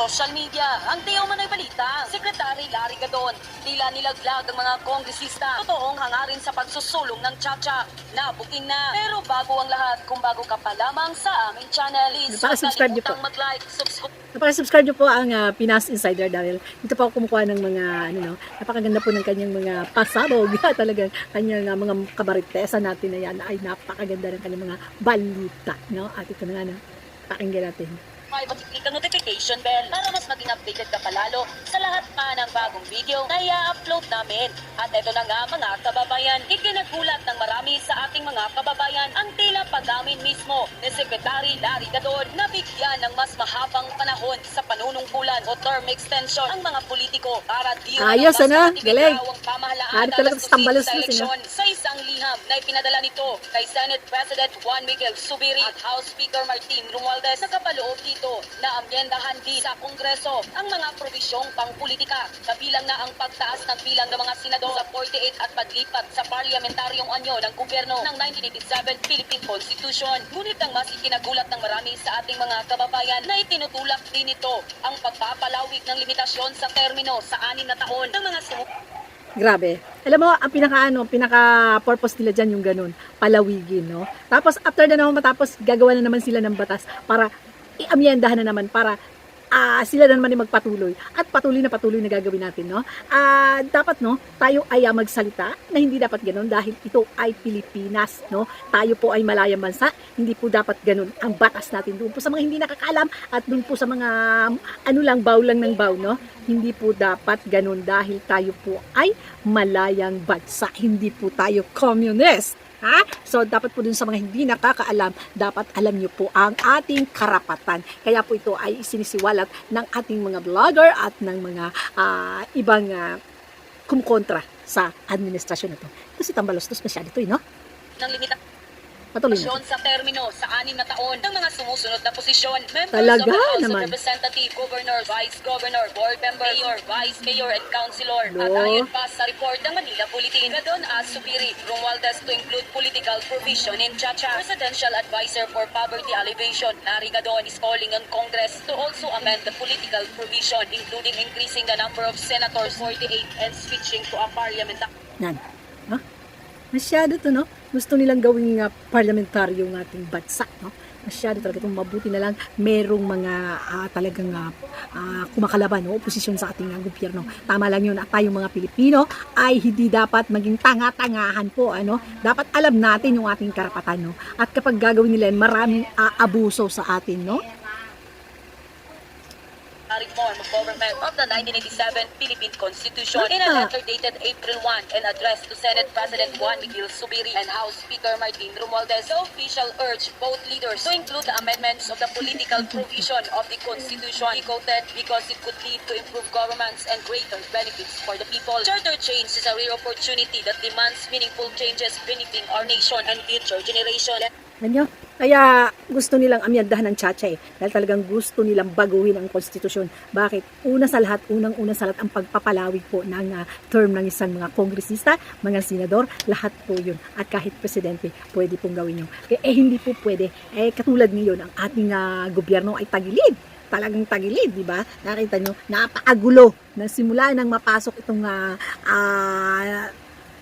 social media. Ang tiyaw man ay balita, Secretary Larry Gadon, tila nilaglag ang mga kongresista. Totoong hangarin sa pagsusulong ng Chacha na booking na. Pero bago ang lahat, kung bago ka pa lamang sa aming channel, huwag Napaka-subscribe niyo po. mag-like, subscribe, Napaka-subscribe niyo po ang ah, Pinas Insider dahil dito po ako kumukuha ng mga ano no, napakaganda po ng kanyang mga pasabog. Talagang kanyang ah, mga kabaritesa natin na yan ay napakaganda ng kanyang mga balita, no? At ito na nga no, pakinggan natin. I-click ang notification bell para mas maging updated ka palalo sa lahat pa ng bagong video na i-upload namin. At ito na nga mga kababayan, ikinagulat ng marami sa ating mga kababayan ang tila pag-amin mismo ni Secretary Larry Gadon na bigyan ng mas mahabang panahon sa panunungkulan o term extension ang mga politiko para di Ayos, ano? Galing. na talaga sa tambalos na eleksyon sa isang liham na ipinadala nito kay Senate President Juan Miguel Subiri at House Speaker Martin Romualdez na kapaloob dito na amyendahan din sa Kongreso ang mga probisyong pangpolitika kabilang na ang pagtaas ng bilang ng mga senador sa 48 at paglipat sa parlamentaryong anyo ng gobyerno ng 1987 Philippine Constitution. Ngunit ang mas ikinagulat ng marami sa ating mga kababayan na itinutulak din ito ang pagpapalawig ng limitasyon sa termino sa anim na taon ng mga sumu- Grabe. Alam mo, ang pinaka ano, pinaka purpose nila diyan yung ganun, palawigin, no? Tapos after na naman matapos, gagawa na naman sila ng batas para iamyendahan na naman para ah sila na naman yung magpatuloy. At patuloy na patuloy na gagawin natin no? Ah dapat no tayo ay ah, magsalita na hindi dapat ganun dahil ito ay Pilipinas no? Tayo po ay malayang bansa hindi po dapat ganun ang batas natin doon po sa mga hindi nakakaalam at doon po sa mga ano lang baw lang ng baw no? Hindi po dapat ganun dahil tayo po ay malayang bansa hindi po tayo communist Ha? So, dapat po dun sa mga hindi nakakaalam, dapat alam nyo po ang ating karapatan. Kaya po ito ay sinisiwalat ng ating mga vlogger at ng mga ah, ibang uh, kumukontra sa administrasyon na to. Ito si Tambalostos masyado ito, eh, no? ng limitasyon Patuloy na. sa termino sa anim na taon ng mga sumusunod na posisyon. Members Talaga of the House naman. of Representative, Governor, Vice Governor, Board Member, Mayor, Vice Mayor, and Councilor. No. At ayon pa sa report ng Manila Bulletin, Gadon as Subiri, Romualdez to include political provision in Chacha. Presidential Advisor for Poverty Alleviation, Larry Gadon is calling on Congress to also amend the political provision, including increasing the number of senators 48 and switching to a parliamentary Yan. No? Masyado to, no? Gusto nilang gawing uh, parlamentaryo ng ating bansa, no? Masyado talaga itong mabuti na lang merong mga ah, talagang ah, kumakalaban o oposisyon sa ating ah, gobyerno. Tama lang yun at tayong mga Pilipino ay hindi dapat maging tanga-tangahan po. Ano? Dapat alam natin yung ating karapatan. No? At kapag gagawin nila yan, maraming aabuso sa atin. No? Of government of the 1987 Philippine Constitution in a letter dated April 1 and addressed to Senate President Juan Miguel Subiri and House Speaker Martin Romualdez. The official urged both leaders to include the amendments of the political provision of the Constitution. He quoted because it could lead to improved governments and greater benefits for the people. Charter change is a rare opportunity that demands meaningful changes benefiting our nation and future generation. Ano? Kaya gusto nilang amyandahan ng Chacha eh. Dahil talagang gusto nilang baguhin ang konstitusyon. Bakit? Una sa lahat, unang-una sa lahat ang pagpapalawig po ng ah, term ng isang mga kongresista, mga senador, lahat po yun. At kahit presidente, pwede pong gawin yun. Eh, eh, hindi po pwede. Eh, katulad ngayon, ang ating ah, gobyerno ay tagilid talagang tagilid, di ba? Nakita nyo, napakagulo na simula nang mapasok itong ah, ah,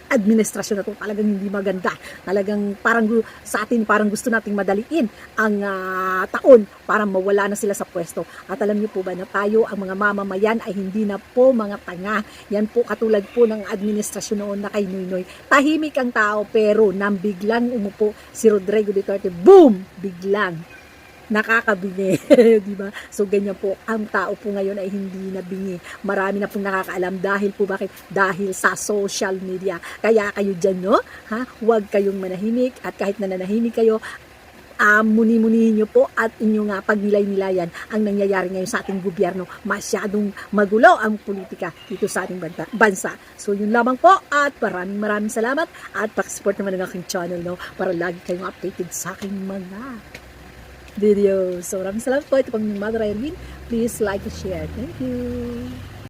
administrasyon na to talagang hindi maganda. Talagang parang sa atin parang gusto nating madaliin ang ah, taon para mawala na sila sa pwesto. At alam niyo po ba na tayo ang mga mamamayan ay hindi na po mga tanga. Yan po katulad po ng administrasyon noon na kay Noynoy. Tahimik ang tao pero nang biglang umupo si Rodrigo Duterte, boom! Biglang nakakabingi, di ba? So ganyan po, ang tao po ngayon ay hindi nabingi. Marami na pong nakakaalam dahil po bakit? Dahil sa social media. Kaya kayo dyan, no? Ha? Huwag kayong manahimik at kahit na kayo, ah muni-munihin nyo po at inyong nga pagnilay-nilayan ang nangyayari ngayon sa ating gobyerno. Masyadong magulo ang politika dito sa ating bansa. So yun lamang po at maraming maraming salamat at pakisupport naman ng aking channel no, para lagi kayong updated sa aking mga videos. So maraming salamat po. Ito pang Mother Irene. Please like and share. Thank you.